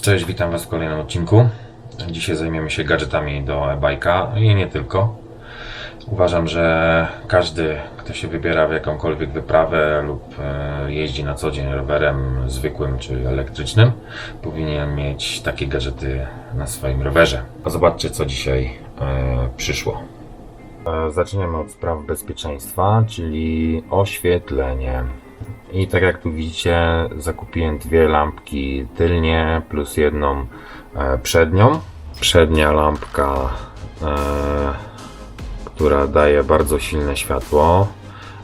Cześć, witam Was w kolejnym odcinku. Dzisiaj zajmiemy się gadżetami do e-bike'a i nie tylko. Uważam, że każdy, kto się wybiera w jakąkolwiek wyprawę lub e, jeździ na co dzień rowerem zwykłym czy elektrycznym, powinien mieć takie gadżety na swoim rowerze. Zobaczcie, co dzisiaj e, przyszło. E, Zaczniemy od spraw bezpieczeństwa, czyli oświetlenie. I tak jak tu widzicie, zakupiłem dwie lampki tylnie plus jedną e, przednią. Przednia lampka, e, która daje bardzo silne światło.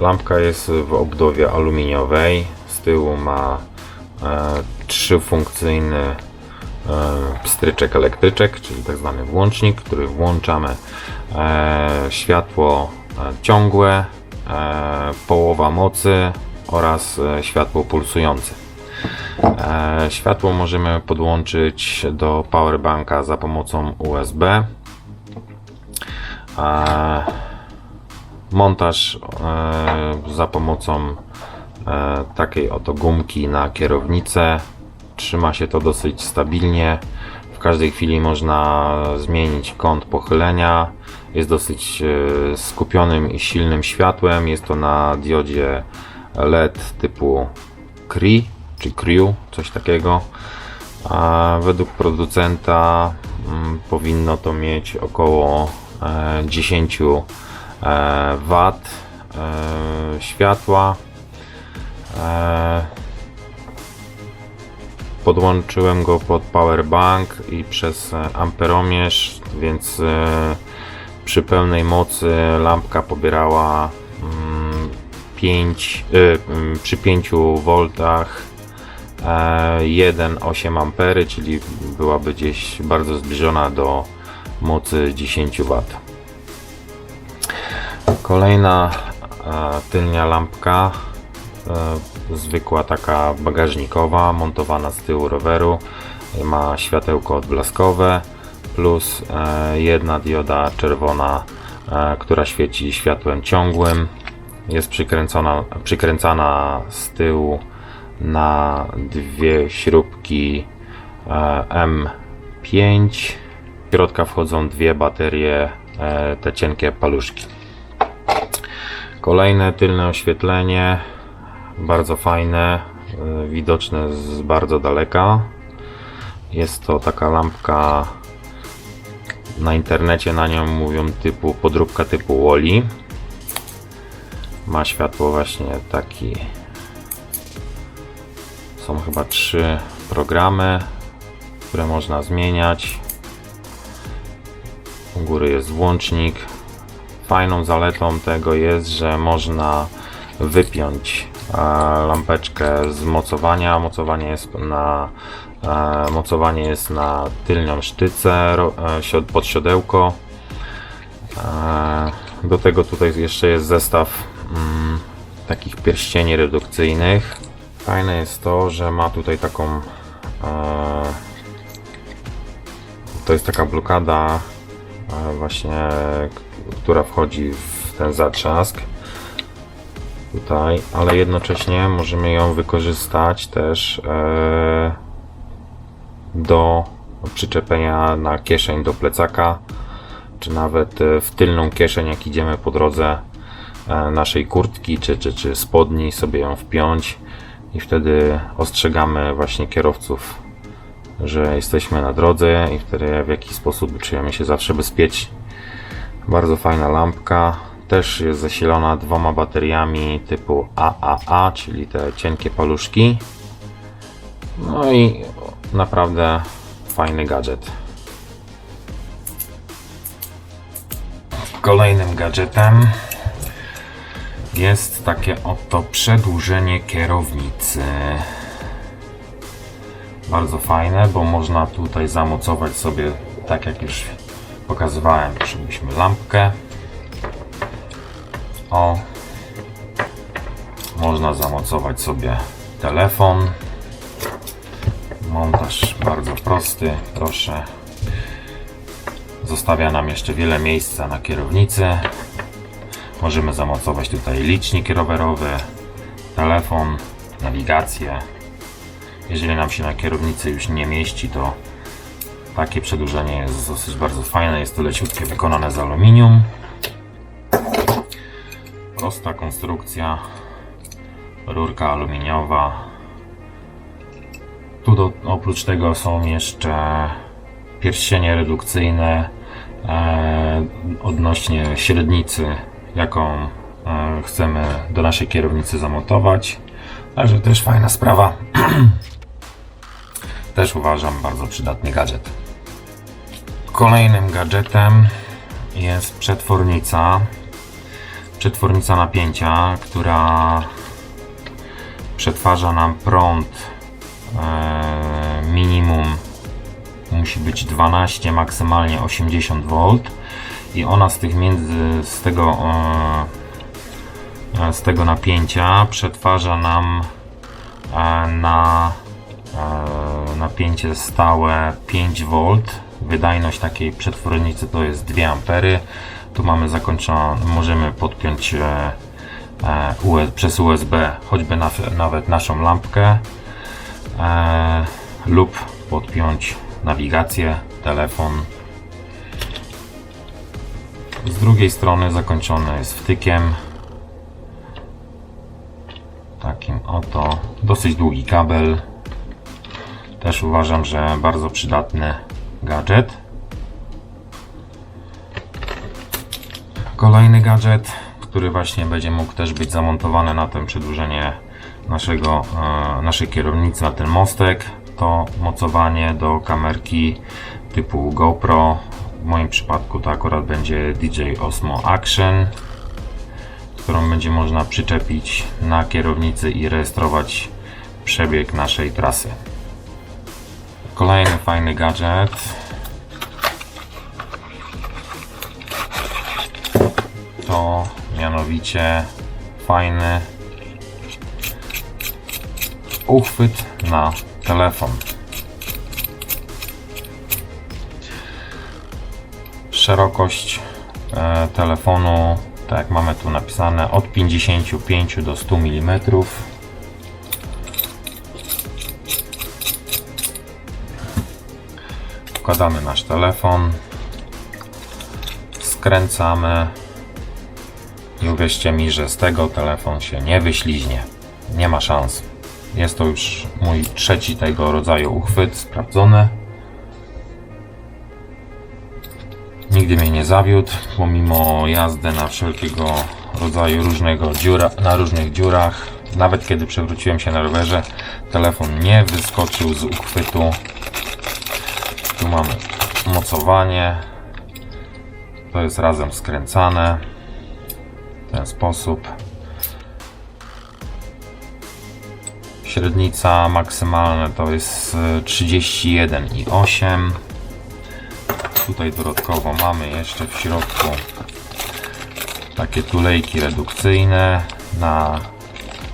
Lampka jest w obudowie aluminiowej. Z tyłu ma trzyfunkcyjny pstryczek elektryczek, czyli tak zwany włącznik, który włączamy e, światło e, ciągłe, e, połowa mocy oraz e, światło pulsujące. E, Światło możemy podłączyć do powerbanka za pomocą USB. E, Montaż e, za pomocą e, takiej oto gumki na kierownicę. Trzyma się to dosyć stabilnie. W każdej chwili można zmienić kąt pochylenia. Jest dosyć e, skupionym i silnym światłem. Jest to na diodzie LED typu CRI czy CRIU, coś takiego. A według producenta mm, powinno to mieć około e, 10 e, W e, światła. E, podłączyłem go pod powerbank i przez e, amperomierz, więc e, przy pełnej mocy lampka pobierała mm, 5, y, mm, przy 5 V e, 1,8 ampery, czyli byłaby gdzieś bardzo zbliżona do mocy 10 W. Kolejna e, tylnia lampka, e, zwykła taka bagażnikowa, montowana z tyłu roweru, ma światełko odblaskowe plus e, jedna dioda czerwona, e, która świeci światłem ciągłym. Jest przykręcona, przykręcana z tyłu na dwie śrubki e, M5. W środka wchodzą dwie baterie, e, te cienkie paluszki. Kolejne tylne oświetlenie, bardzo fajne, y, widoczne z bardzo daleka. Jest to taka lampka, na internecie na nią mówią typu podróbka typu Wally. Ma światło właśnie taki. Są chyba trzy programy, które można zmieniać. U góry jest włącznik, Fajną zaletą tego jest, że można wypiąć lampeczkę z mocowania. Mocowanie jest na, e, mocowanie jest na tylnią sztycę e, pod siodełko. E, Do tego tutaj jeszcze jest zestaw mm, takich pierścieni redukcyjnych. Fajne jest to, że ma tutaj taką to jest taka blokada właśnie, która wchodzi w ten zatrzask tutaj, ale jednocześnie możemy ją wykorzystać też e, do przyczepienia na kieszeń do plecaka, czy nawet e, w tylną kieszeń, jak idziemy po drodze e, naszej kurtki czy, czy, czy spodni, sobie ją wpiąć i wtedy ostrzegamy właśnie kierowców że jesteśmy na drodze i wtedy w jakiś sposób czujemy się zawsze bezpiecznie. Bardzo fajna lampka. Też jest zasilona dwoma bateriami typu AAA, czyli te cienkie paluszki. No i naprawdę fajny gadżet. Kolejnym gadżetem jest takie oto przedłużenie kierownicy bardzo fajne, bo można tutaj zamocować sobie, tak jak już pokazywałem, przybyliśmy lampkę. O, można zamocować sobie telefon. Montaż bardzo prosty, proszę. Zostawia nam jeszcze wiele miejsca na kierownicy. Możemy zamocować tutaj licznik rowerowy, telefon, nawigację. Jeżeli nam się na kierownicy już nie mieści, to takie przedłużenie jest dosyć bardzo fajne. Jest to leciutkie, wykonane z aluminium. Prosta konstrukcja, rurka aluminiowa. Tu do, oprócz tego są jeszcze pierścienie redukcyjne e, odnośnie średnicy, jaką e, chcemy do naszej kierownicy zamontować. Także też fajna sprawa. też uważam bardzo przydatny gadżet. Kolejnym gadżetem jest przetwornica. Przetwornica napięcia, która przetwarza nam prąd e, minimum musi być 12, maksymalnie 80 V i ona z tych między z tego e, z tego napięcia przetwarza nam e, na e, napięcie stałe 5 V. Wydajność takiej przetwornicy to jest 2 ampery. Tu mamy zakończone, możemy podpiąć e, e, przez USB choćby na, nawet naszą lampkę e, lub podpiąć nawigację, telefon. Z drugiej strony zakończony jest wtykiem. Takim oto dosyć długi kabel. Też uważam, że bardzo przydatny gadżet. Kolejny gadżet, który właśnie będzie mógł też być zamontowany na tym przedłużenie naszego, e, naszej kierownicy, na ten mostek, to mocowanie do kamerki typu GoPro. W moim przypadku to akurat będzie DJI Osmo Action, którą będzie można przyczepić na kierownicy i rejestrować przebieg naszej trasy. Kolejny fajny gadżet mianowicie fajny uchwyt na telefon. Szerokość e, telefonu, tak jak mamy tu napisane, od 55 do 100 mm. Wkładamy nasz telefon, skręcamy i uwierzcie mi, że z tego telefon się nie wyśliźnie. Nie ma szans. Jest to już mój trzeci tego rodzaju uchwyt, sprawdzony. Nigdy mnie nie zawiódł, pomimo jazdy na wszelkiego rodzaju różnego dziura, na różnych dziurach. Nawet kiedy przewróciłem się na rowerze, telefon nie wyskoczył z uchwytu. Tu mamy mocowanie. To jest razem skręcane sposób. Średnica maksymalna to jest e, 31,8. Tutaj dodatkowo mamy jeszcze w środku takie tulejki redukcyjne na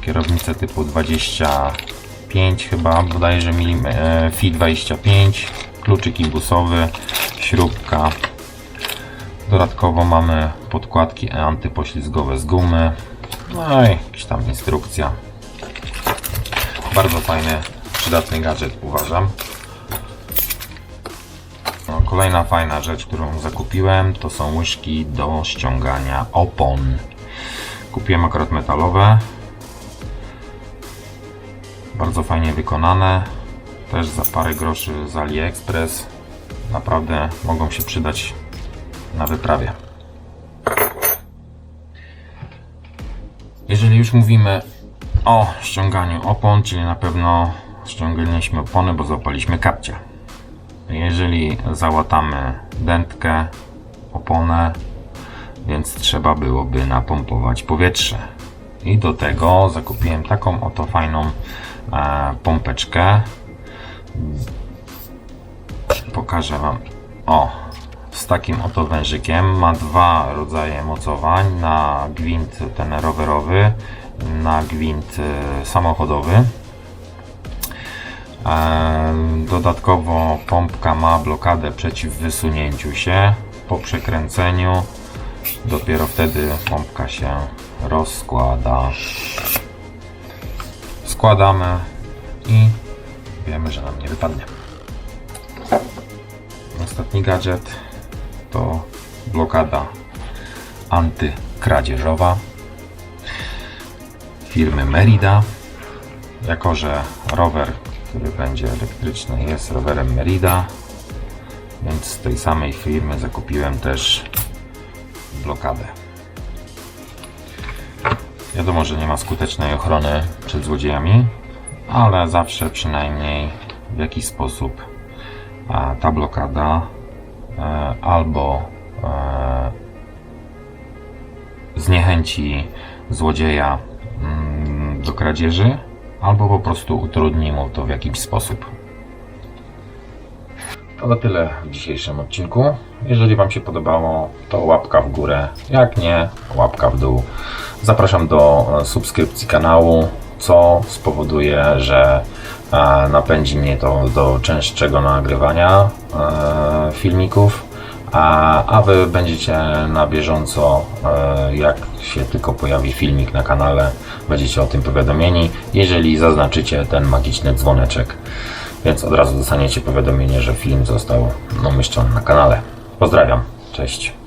kierownicę typu 25 chyba bodajże milim, e, FI 25 kluczyk imbusowy śrubka dodatkowo mamy podkładki antypoślizgowe z gumy no i jakaś tam instrukcja bardzo fajny, przydatny gadżet uważam. No, kolejna fajna rzecz, którą zakupiłem, to są łyżki do ściągania opon. Kupiłem akurat metalowe. Bardzo fajnie wykonane. Też za parę groszy z AliExpress. Naprawdę mogą się przydać na wyprawie. Jeżeli już mówimy o ściąganiu opon, czyli na pewno ściągnęliśmy opony, bo złapaliśmy kapcia. Jeżeli załatamy dętkę, oponę, więc trzeba byłoby napompować powietrze. I do tego zakupiłem taką oto fajną e, pompeczkę. Pokażę Wam. O, z takim oto wężykiem. Ma dwa rodzaje mocowań na gwint ten rowerowy na gwint e, samochodowy. E, dodatkowo pompka ma blokadę przeciw wysunięciu się. Po przekręceniu Dopiero wtedy pompka się rozkłada. Składamy i wiemy, że nam nie wypadnie. Ostatni gadżet to blokada antykradzieżowa firmy Merida. Jako, że rower, który będzie elektryczny, jest rowerem Merida, więc z tej samej firmy zakupiłem też blokadę. Wiadomo, że nie ma skutecznej ochrony przed złodziejami, ale zawsze przynajmniej w jakiś sposób ta blokada albo e, zniechęci złodzieja mm, do kradzieży, albo po prostu utrudni mu to w jakiś sposób. To tyle w dzisiejszym odcinku. Jeżeli Wam się podobało, to łapka w górę. Jak nie, łapka w dół. Zapraszam do e, subskrypcji kanału, co spowoduje, że e, napędzi mnie to do częstszego nagrywania e, filmików. A, Wy będziecie na bieżąco, e, jak się tylko pojawi filmik na kanale, będziecie o tym powiadomieni, jeżeli zaznaczycie ten magiczny dzwoneczek. Więc od razu dostaniecie powiadomienie, że film został umieszczony na kanale. Pozdrawiam, cześć.